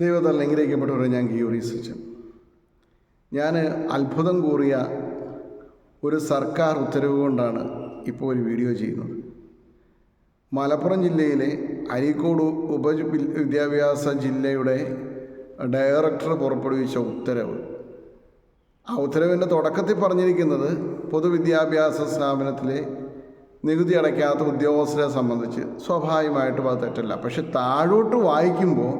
ദൈവത്താൽ അനുഗ്രഹിക്കപ്പെട്ടവരെ ഞാൻ ഗിയോറീസിച്ചു ഞാൻ അത്ഭുതം കൂറിയ ഒരു സർക്കാർ ഉത്തരവ് കൊണ്ടാണ് ഇപ്പോൾ ഒരു വീഡിയോ ചെയ്യുന്നത്. മലപ്പുറം ജില്ലയിലെ അരീക്കോട് ഉപ വിദ്യാഭ്യാസ ജില്ലയുടെ ഡയറക്ടർ പുറപ്പെടുവിച്ച ഉത്തരവ്. ആ ഉത്തരവിന്റെ തുടക്കത്തിൽ പറഞ്ഞിരിക്കുന്നത് പൊതുവിദ്യാഭ്യാസ സ്ഥാപനത്തിലെ നികുതി അടയ്ക്കാത്ത ഉദ്യോഗസ്ഥരെ സംബന്ധിച്ച് സ്വാഭാവികമായിട്ടും അത് തെറ്റല്ല. പക്ഷെ താഴോട്ട് വായിക്കുമ്പോൾ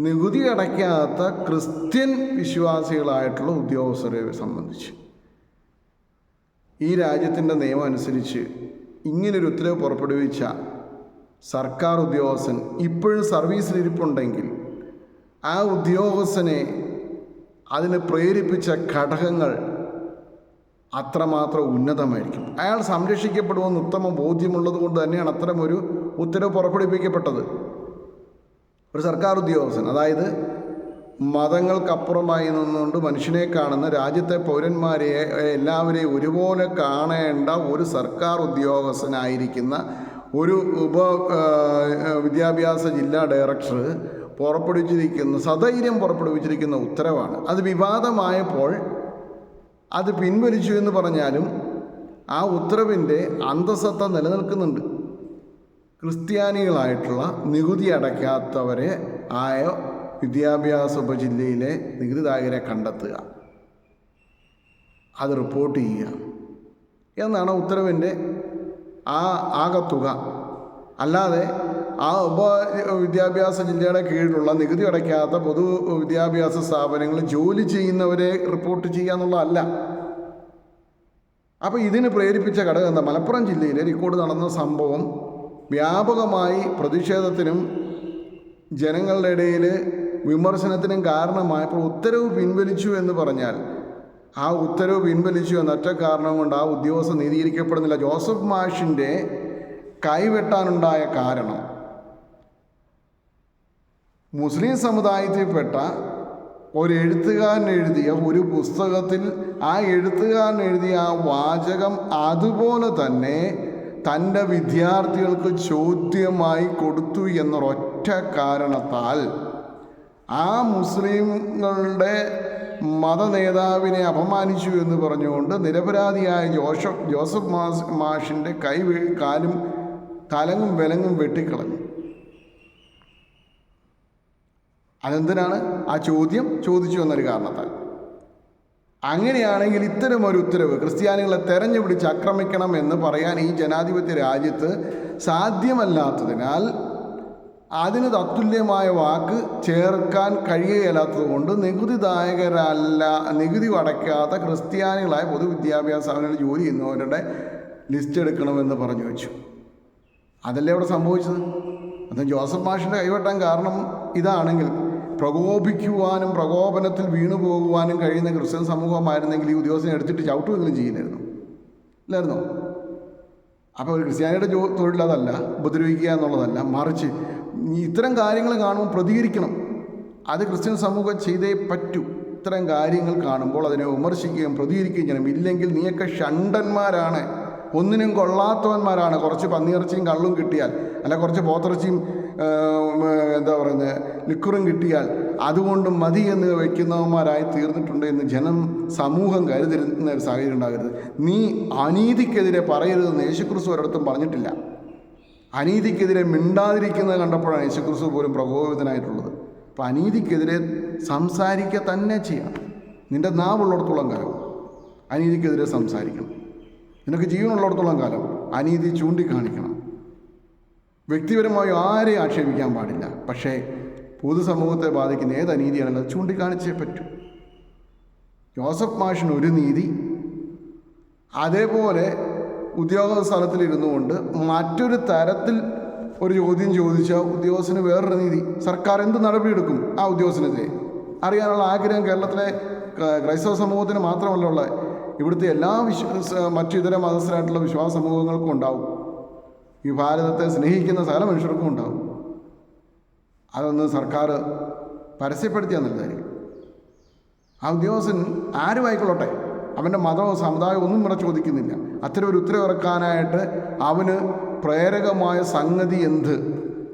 നികുതി അടയ്ക്കാത്ത ക്രിസ്ത്യൻ വിശ്വാസികളായിട്ടുള്ള ഉദ്യോഗസ്ഥരെ സംബന്ധിച്ച്. ഈ രാജ്യത്തിന്റെ നിയമം അനുസരിച്ച് ഇങ്ങനൊരു ഉത്തരവ് പുറപ്പെടുവിച്ച സർക്കാർ ഉദ്യോഗസ്ഥൻ ഇപ്പോഴും സർവീസിലിരിപ്പുണ്ടെങ്കിൽ ആ ഉദ്യോഗസ്ഥനെ അതിന് പ്രേരിപ്പിച്ച ഘടകങ്ങൾ അത്രമാത്രം ഉന്നതമായിരിക്കും. അയാൾ സംരക്ഷിക്കപ്പെടുമെന്ന് ഉത്തമ ബോധ്യമുള്ളത് കൊണ്ട് തന്നെയാണ് അത്തരമൊരു ഉത്തരവ് പുറപ്പെടുവിക്കപ്പെട്ടത്. ഒരു സർക്കാർ ഉദ്യോഗസ്ഥൻ അതായത് മതങ്ങൾക്കപ്പുറമായി നിന്നുകൊണ്ട് മനുഷ്യനെ കാണുന്ന രാജ്യത്തെ പൗരന്മാരെ എല്ലാവരെയും ഒരുപോലെ കാണേണ്ട ഒരു സർക്കാർ ഉദ്യോഗസ്ഥനായിരിക്കുന്ന ഒരു ഉപ വിദ്യാഭ്യാസ ജില്ലാ ഡയറക്ടർ പുറപ്പെടുവിച്ചിരിക്കുന്ന സധൈര്യം പുറപ്പെടുവിച്ചിരിക്കുന്ന ഉത്തരവാണ്. അത് വിവാദമായപ്പോൾ അത് പിൻവലിച്ചു എന്ന് പറഞ്ഞാലും ആ ഉത്തരവിന്റെ അന്തസത്ത നിലനിൽക്കുന്നുണ്ട്. ക്രിസ്ത്യാനികളായിട്ടുള്ള നികുതി അടയ്ക്കാത്തവരെ ആയ വിദ്യാഭ്യാസ ഉപജില്ലയിലെ നികുതിദായകരെ കണ്ടെത്തുക. അത് റിപ്പോർട്ട് ചെയ്യുക. എന്നാണ് ഉത്തരവിന്റെ ആ ആകത്തുക. അല്ലാതെ ആ ഉപ വിദ്യാഭ്യാസ ജില്ലയുടെ കീഴിലുള്ള നികുതി അടയ്ക്കാത്ത പൊതു വിദ്യാഭ്യാസ സ്ഥാപനങ്ങൾ ജോലി ചെയ്യുന്നവരെ റിപ്പോർട്ട് ചെയ്യുക എന്നുള്ളതല്ല. അപ്പോൾ ഇതിന് പ്രേരിപ്പിച്ച ഘടകം എന്താ? മലപ്പുറം ജില്ലയിലെ റിക്കോർഡ് നടന്ന സംഭവം വ്യാപകമായി പ്രതിഷേധത്തിനും ജനങ്ങളുടെ ഇടയിൽ വിമർശനത്തിനും കാരണമായപ്പോൾ ഉത്തരവ് പിൻവലിച്ചു എന്ന് പറഞ്ഞാൽ ആ ഉത്തരവ് പിൻവലിച്ചു എന്ന ഒറ്റ കാരണം കൊണ്ട് ആ ഉദ്യോഗസ്ഥ നീതീകരിക്കപ്പെടുന്നില്ല. ജോസഫ് മാഷിന്റെ കൈവെട്ടാനുണ്ടായ കാരണം. മുസ്ലിം സമുദായത്തിൽപ്പെട്ട ഒരു എഴുത്തുകാരൻ എഴുതിയ ഒരു പുസ്തകത്തിൽ ആ എഴുത്തുകാരൻ എഴുതിയ ആ വാചകം അതുപോലെ തന്നെ തന്റെ വിദ്യാർത്ഥികൾക്ക് ചോദ്യമായി കൊടുത്തു എന്നൊരൊറ്റ കാരണത്താൽ ആ മുസ്ലിങ്ങളുടെ മത നേതാവിനെ അപമാനിച്ചു എന്ന് പറഞ്ഞുകൊണ്ട് നിരപരാധിയായ ജോസഫ് ജോസഫ് മാസ് മാഷിന്റെ കൈ കാലും തലങ്ങും വിലങ്ങും വെട്ടിക്കളഞ്ഞു. അതെന്തിനാണ്? ആ ചോദ്യം ചോദിച്ചു എന്നൊരു കാരണത്താൽ. അങ്ങനെയാണെങ്കിൽ ഇത്തരം ഒരു ഉത്തരവ് ക്രിസ്ത്യാനികളെ തെരഞ്ഞു പിടിച്ച് ആക്രമിക്കണം എന്ന് പറയാൻ ഈ ജനാധിപത്യ രാജ്യത്ത് സാധ്യമല്ലാത്തതിനാൽ അതിന് തത്തുല്യമായ വാക്ക് ചേർക്കാൻ കഴിയുകയില്ലാത്തത് കൊണ്ട് നികുതിദായകരല്ല നികുതി അടയ്ക്കാത്ത ക്രിസ്ത്യാനികളായ പൊതുവിദ്യാഭ്യാസ സ്ഥാപനങ്ങളിൽ ജോലി ചെയ്യുന്നവരുടെ ലിസ്റ്റ് എടുക്കണമെന്ന് പറഞ്ഞു വെച്ചു. അതല്ലേ അവിടെ സംഭവിച്ചത്? അത് ജോസഫ് മാഷിന്റെ കൈവെട്ടാൻ കാരണം ഇതാണെങ്കിൽ പ്രകോപിക്കുവാനും പ്രകോപനത്തിൽ വീണു പോകുവാനും കഴിയുന്ന ക്രിസ്ത്യൻ സമൂഹമായിരുന്നെങ്കിൽ ഈ ഉദ്യോഗസ്ഥനെ എടുത്തിട്ട് ചവിട്ടുമെങ്കിലും ചെയ്യുമായിരുന്നു. ഇല്ലായിരുന്നോ? അപ്പോൾ ഒരു ക്രിസ്ത്യാനിയുടെ ജോ തൊഴിലതല്ല ഉപദ്രവിക്കുക എന്നുള്ളതല്ല. മറിച്ച് ഇത്തരം കാര്യങ്ങൾ കാണുമ്പോൾ പ്രതികരിക്കണം. അത് ക്രിസ്ത്യൻ സമൂഹം ചെയ്തേ പറ്റൂ. ഇത്തരം കാര്യങ്ങൾ കാണുമ്പോൾ അതിനെ വിമർശിക്കുകയും പ്രതികരിക്കുകയും ചെയ്യണം. ഇല്ലെങ്കിൽ നീയൊക്കെ ഷണ്ടന്മാരാണ്. ഒന്നിനും കൊള്ളാത്തവന്മാരാണ്. കുറച്ച് പന്നിയിറച്ചിയും കള്ളും കിട്ടിയാൽ അല്ല കുറച്ച് പോത്തിറച്ചിയും എന്താ പറയുന്നത് ലിക്കുറും കിട്ടിയാൽ അതുകൊണ്ട് മതി എന്ന് വയ്ക്കുന്നവന്മാരായി തീർന്നിട്ടുണ്ട് എന്ന് ജനം സമൂഹം കരുതിരുന്ന ഒരു സാഹചര്യം ഉണ്ടാകരുത്. നീ അനീതിക്കെതിരെ പറയരുതെന്ന് യേശുക്രിസ്തു ഒരിടത്തും പറഞ്ഞിട്ടില്ല. അനീതിക്കെതിരെ മിണ്ടാതിരിക്കുന്നത് കണ്ടപ്പോഴാണ് യേശുക്രിസ്തു പോലും പ്രകോപിതനായിട്ടുള്ളത്. അപ്പം അനീതിക്കെതിരെ സംസാരിക്കുക തന്നെ ചെയ്യണം നിന്റെ നാവുള്ളിടത്തോളം കാലം അനീതിക്കെതിരെ സംസാരിക്കണം. നിനക്ക് ജീവനുള്ളിടത്തോളം കാലം അനീതി ചൂണ്ടിക്കാണിക്കണം. വ്യക്തിപരമായി ആരെയും ആക്ഷേപിക്കാൻ പാടില്ല. പക്ഷേ പൊതുസമൂഹത്തെ ബാധിക്കുന്ന ഏത് അനീതിയാണെന്നത് ചൂണ്ടിക്കാണിച്ചേ പറ്റൂ. ജോസഫ് മാഷിന് ഒരു നീതി അതേപോലെ ഉദ്യോഗ സ്ഥലത്തിലിരുന്നു കൊണ്ട് മറ്റൊരു തരത്തിൽ ഒരു ചോദ്യം ചോദിച്ച ഉദ്യോഗസ്ഥന് വേറൊരു നീതി. സർക്കാർ എന്ത് നടപടിയെടുക്കും ആ ഉദ്യോഗസ്ഥനെതിരെ? അറിയാനുള്ള ആഗ്രഹം കേരളത്തിലെ ക്രൈസ്തവ സമൂഹത്തിന് മാത്രമല്ല ഉള്ളത്. ഇവിടുത്തെ എല്ലാ വിശ്വാസ മറ്റു ഇതര മതസ്ഥരായിട്ടുള്ള വിശ്വാസ സമൂഹങ്ങൾക്കും ഉണ്ടാവും. ഈ ഭാരതത്തെ സ്നേഹിക്കുന്ന സകല മനുഷ്യർക്കും ഉണ്ടാവും. അതൊന്ന് സർക്കാർ പരസ്യപ്പെടുത്തിയാൽ നല്ലതായിരിക്കും. ആ ഉദ്യോഗസ്ഥൻ ആരുമായിക്കൊള്ളട്ടെ? അവന്റെ മതമോ സമുദായമോ ഒന്നും ഇവിടെ ചോദിക്കുന്നില്ല. അത്തരം ഒരു ഉത്തരവിറക്കാനായിട്ട് അവന് പ്രേരകമായ സംഗതി എന്ത്?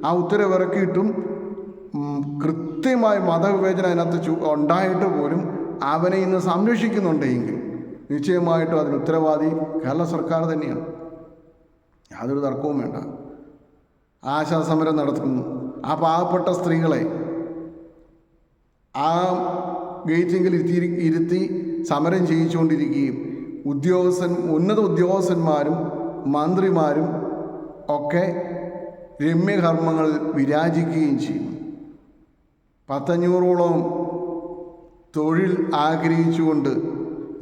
ആ ഉത്തരവിറക്കിയിട്ടും കൃത്യമായ മതവിവേചനം അതിനകത്ത് ഉണ്ടായിട്ട് പോലും അവനെ ഇന്ന് സംരക്ഷിക്കുന്നുണ്ടെങ്കിൽ നിശ്ചയമായിട്ടും അതിന് ഉത്തരവാദി കേരള സർക്കാർ തന്നെയാണ്. യാതൊരു തർക്കവും വേണ്ട. ആശാസമരം നടത്തുന്നു. ആ പാവപ്പെട്ട സ്ത്രീകളെ ആ ഗേറ്റിങ്കിൽ ഇരുത്തി ഇരുത്തി സമരം ചെയ്യിച്ചുകൊണ്ടിരിക്കുകയും ഉദ്യോഗസ്ഥൻ ഉന്നത ഉദ്യോഗസ്ഥന്മാരും മന്ത്രിമാരും ഒക്കെ രമ്യകർമ്മങ്ങൾ വിരാജിക്കുകയും ചെയ്യുന്നു പത്തഞ്ഞൂറോളം തൊഴിൽ ആഗ്രഹിച്ചുകൊണ്ട്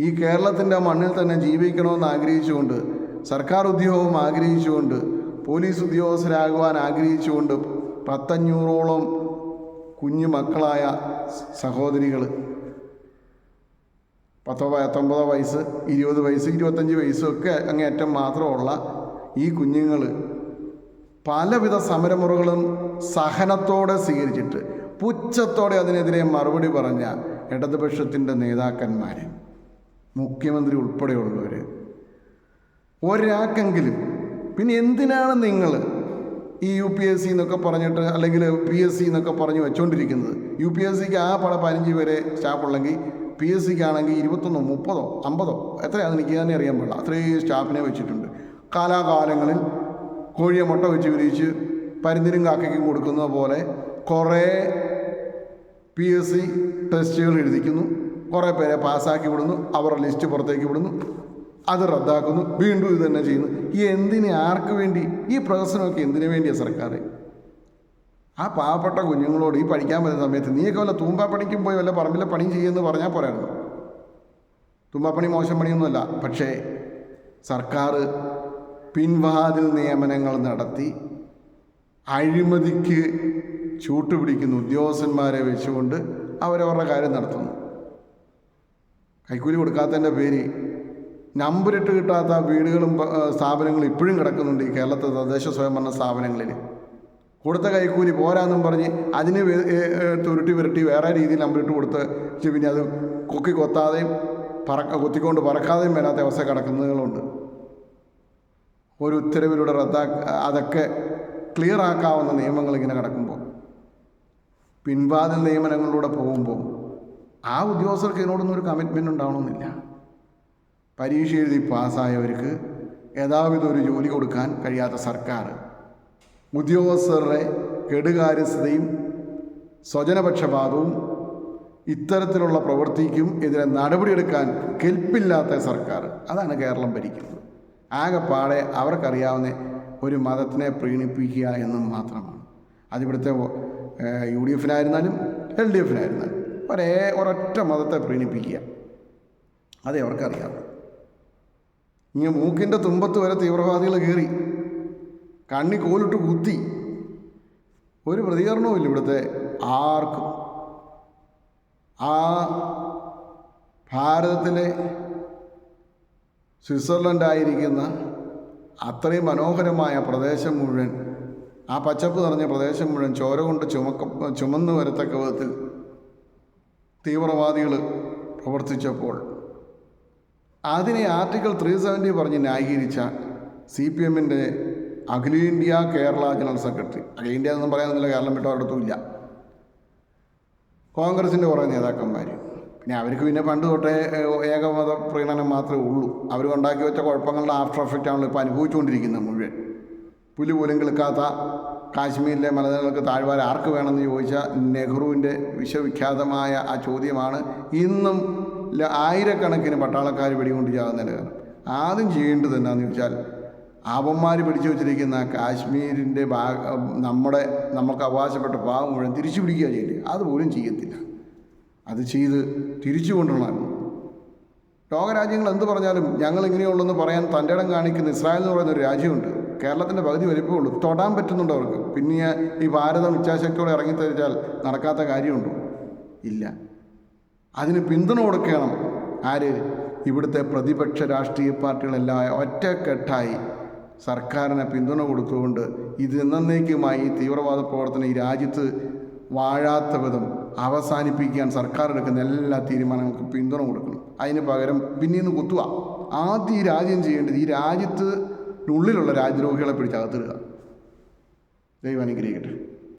ഈ കേരളത്തിന്റെ മണ്ണിൽ തന്നെ ജീവിക്കണമെന്ന് ആഗ്രഹിച്ചുകൊണ്ട് സർക്കാർ ഉദ്യോഗം ആഗ്രഹിച്ചുകൊണ്ട് പോലീസ് ഉദ്യോഗസ്ഥരാകുവാൻ ആഗ്രഹിച്ചുകൊണ്ട് പത്തഞ്ഞൂറോളം കുഞ്ഞു മക്കളായ സഹോദരികൾ പത്തോ പത്തൊമ്പതോ വയസ്സ് ഇരുപത് വയസ്സ് ഇരുപത്തഞ്ച് വയസ്സൊക്കെ അങ്ങേയറ്റം മാത്രമുള്ള ഈ കുഞ്ഞുങ്ങൾ പലവിധ സമരമുറകളും സഹനത്തോടെ സ്വീകരിച്ചിട്ട് പുച്ഛത്തോടെ അതിനെതിരെ മറുപടി പറഞ്ഞ ഇടതുപക്ഷത്തിന്റെ നേതാക്കന്മാർ മുഖ്യമന്ത്രി ഉൾപ്പെടെയുള്ളവർ ഒരാൾക്കെങ്കിലും. പിന്നെ എന്തിനാണ് നിങ്ങൾ ഈ യു പി എസ് സി എന്നൊക്കെ പറഞ്ഞിട്ട് അല്ലെങ്കിൽ പി എസ് സി എന്നൊക്കെ പറഞ്ഞ് വെച്ചുകൊണ്ടിരിക്കുന്നത് യു പി എസ് സിക്ക് ആ പട പതിനഞ്ച് പേരെ സ്റ്റാഫുള്ളെങ്കിൽ പി എസ് സിക്ക് ആണെങ്കിൽ ഇരുപത്തൊന്നോ മുപ്പതോ അമ്പതോ എത്രയാണെന്ന് എനിക്ക് തന്നെ അറിയാൻ പാടില്ല. അത്രയും സ്റ്റാഫിനെ വെച്ചിട്ടുണ്ട്. കാലാകാലങ്ങളിൽ കോഴിയെ മുട്ട വെച്ച് വിരിച്ച് പരുന്തിനും കാക്കയ്ക്കും കൊടുക്കുന്ന പോലെ കുറേ പി എസ് സി ടെസ്റ്റുകൾ എഴുതിക്കുന്നു. കുറേ പേരെ പാസ്സാക്കി വിടുന്നു. അവരുടെ ലിസ്റ്റ് പുറത്തേക്ക് വിടുന്നു. അത് റദ്ദാക്കുന്നു. വീണ്ടും ഇത് തന്നെ ചെയ്യുന്നു. ഈ എന്തിന് ആർക്ക് വേണ്ടി? ഈ പ്രഹസനമൊക്കെ എന്തിനു വേണ്ടിയാണ് സർക്കാർ ആ പാവപ്പെട്ട കുഞ്ഞുങ്ങളോട് ഈ പഠിക്കാൻ പറ്റുന്ന സമയത്ത് നീയൊക്കെ വല്ല തൂമ്പാ പണിക്കും പോയി വല്ല പറമ്പിലെ പണിയും ചെയ്യുമെന്ന് പറഞ്ഞാൽ പോരായിരുന്നു. തുമ്പാപ്പണി മോശം പണിയൊന്നുമല്ല. പക്ഷേ സർക്കാർ പിൻവാതിൽ നിയമനങ്ങൾ നടത്തി അഴിമതിക്ക് ചൂട്ടുപിടിക്കുന്ന ഉദ്യോഗസ്ഥന്മാരെ വെച്ചുകൊണ്ട് അവരവരുടെ കാര്യം നടത്തുന്നു. കൈക്കൂലി കൊടുക്കാത്തതിന്റെ പേര് നമ്പറിട്ട് കിട്ടാത്ത വീടുകളും സ്ഥാപനങ്ങളും ഇപ്പോഴും കിടക്കുന്നുണ്ട് ഈ കേരളത്തെ തദ്ദേശ സ്വയംഭരണ സ്ഥാപനങ്ങളിൽ. കൊടുത്ത കൈക്കൂലി പോരാന്നും പറഞ്ഞ് അതിന് തുരുട്ടി വിരട്ടി വേറെ രീതിയിൽ നമ്പറിട്ട് കൊടുത്ത് പിന്നെ അത് കൊക്കി കൊത്താതെയും പറക്ക കൊത്തിക്കൊണ്ട് പറക്കാതെയും വരാത്ത അവസ്ഥ കിടക്കുന്നതുകളുണ്ട്. ഒരു ഉത്തരവിലൂടെ റദ്ദാ അതൊക്കെ ക്ലിയർ ആക്കാവുന്ന നിയമങ്ങൾ ഇങ്ങനെ കിടക്കുമ്പോൾ പിൻവാതിൽ നിയമനങ്ങളിലൂടെ പോകുമ്പോൾ ആ ഉദ്യോഗസ്ഥർക്ക് ഇതിനോടൊന്നും ഒരു കമ്മിറ്റ്മെന്റ് ഉണ്ടാവണമെന്നില്ല. പരീക്ഷ എഴുതി പാസ്സായവർക്ക് യഥാവിധ ഒരു ജോലി കൊടുക്കാൻ കഴിയാത്ത സർക്കാർ. ഉദ്യോഗസ്ഥരുടെ കെടുകാര്യസ്ഥതയും സ്വജനപക്ഷപാതവും ഇത്തരത്തിലുള്ള പ്രവൃത്തിക്കും എതിരെ നടപടിയെടുക്കാൻ കെൽപ്പില്ലാത്ത സർക്കാർ. അതാണ് കേരളം ഭരിക്കുന്നത്. ആകെപ്പാടെ അവർക്കറിയാവുന്ന ഒരു മതത്തിനെ പ്രീണിപ്പിക്കുക എന്ന് മാത്രമാണ്. അതിവിടുത്തെ യു ഡി എഫിനായിരുന്നാലും എൽ ഡി എഫിനായിരുന്നാലും ഒരേ ഒരൊറ്റ മതത്തെ പ്രീണിപ്പിക്കുക. അതേ അവർക്കറിയാം ഇങ്ങനെ മൂക്കിന്റെ തുമ്പത്ത് വരെ തീവ്രവാദികൾ കയറി കണ്ണി കോലിട്ട് കുത്തി. ഒരു പ്രതികരണവും ഇവിടുത്തെ ആർക്കും. ആ ഭാരതത്തിലെ സ്വിറ്റ്സർലൻഡ് ആയിരിക്കുന്ന അത്രയും മനോഹരമായ പ്രദേശം മുഴുവൻ ആ പച്ചപ്പ് നിറഞ്ഞ പ്രദേശം മുഴുവൻ ചോര കൊണ്ട് ചുമക്ക ചുമന്നു വരത്തക്ക വിധത്തിൽ തീവ്രവാദികൾ പ്രവർത്തിച്ചപ്പോൾ അതിനെ ആർട്ടിക്കിൾ ത്രീ സെവന്റി പറഞ്ഞ് ന്യായീകരിച്ച സി പി എമ്മിന്റെ അഖിലേന്ത്യാ കേരള ജനറൽ സെക്രട്ടറി. അഖിലേന്ത്യ എന്നൊന്നും പറയാനൊന്നുമില്ല കേരളം വിട്ട് ഒരിടത്തും ഇല്ല. കോൺഗ്രസിന്റെ കുറേ നേതാക്കന്മാർ. പിന്നെ അവർക്ക് പിന്നെ പണ്ട് തൊട്ടേ ഏകമത പ്രീണനം മാത്രമേ ഉള്ളൂ. അവർ ഉണ്ടാക്കി വെച്ച കുഴപ്പങ്ങളുടെ ആഫ്റ്റർ എഫക്റ്റ് ആണല്ലോ ഇപ്പോൾ അനുഭവിച്ചുകൊണ്ടിരിക്കുന്നത് മുഴുവൻ. പുലി പോലും കിളുക്കാത്ത കാശ്മീരിലെ മലനിരകൾക്ക് താഴ്വാര ആർക്ക് വേണമെന്ന് ചോദിച്ച നെഹ്റുവിന്റെ വിശ്വവിഖ്യാതമായ ആ ചോദ്യമാണ് ഇന്നും ആയിരക്കണക്കിന് പട്ടാളക്കാർ വെടികൊണ്ട് ചാകുന്നതിന്റെ കാരണം. ആദ്യം ചെയ്യേണ്ടത് എന്നാന്ന് ചോദിച്ചാൽ അവന്മാർ പിടിച്ചു വച്ചിരിക്കുന്ന കാശ്മീരിന്റെ ഭാഗ നമ്മുടെ നമുക്ക് അവകാശപ്പെട്ട ഭാഗം മുഴുവൻ തിരിച്ചു പിടിക്കുക ചെയ്യേണ്ടത് അതുപോലും ചെയ്യത്തില്ല. അത് ചെയ്ത് തിരിച്ചു കൊണ്ടുവരണം. ലോകരാജ്യങ്ങൾ എന്ത് പറഞ്ഞാലും ഞങ്ങൾ ഇങ്ങനെയുള്ളെന്ന് പറയാൻ തന്റെ ഇടം കാണിക്കുന്ന ഇസ്രായേൽ എന്ന് പറയുന്ന ഒരു രാജ്യമുണ്ട്. കേരളത്തിന്റെ പകുതി വലിപ്പമേ ഉള്ളൂ. തൊടാൻ പറ്റുന്നുണ്ട് അവർക്ക്. പിന്നെ ഈ ഭാരതം ഇച്ഛാശക്തിയോടെ ഇറങ്ങിത്തരിച്ചാൽ നടക്കാത്ത കാര്യമുണ്ടോ? ഇല്ല. അതിന് പിന്തുണ കൊടുക്കണം. ആര്? ഇവിടുത്തെ പ്രതിപക്ഷ രാഷ്ട്രീയ പാർട്ടികളെല്ലാം ഒറ്റക്കെട്ടായി സർക്കാരിനെ പിന്തുണ കൊടുത്തുകൊണ്ട് ഇത് എന്നേക്കുമായി ഈ തീവ്രവാദ പ്രവർത്തനം ഈ രാജ്യത്ത് വാഴാത്ത വിധം അവസാനിപ്പിക്കാൻ സർക്കാർ എടുക്കുന്ന എല്ലാ തീരുമാനങ്ങൾക്കും പിന്തുണ കൊടുക്കണം. അതിന് പകരം പിന്നീന്ന് കുത്തുക. ആദ്യം ഈ രാജ്യം ചെയ്യേണ്ടത് ഈ രാജ്യത്ത് ഉള്ളിലുള്ള രാജ്യദ്രോഹികളെ പിടിച്ചകത്തിടുക. ദൈവം അനുഗ്രഹിക്കട്ടെ.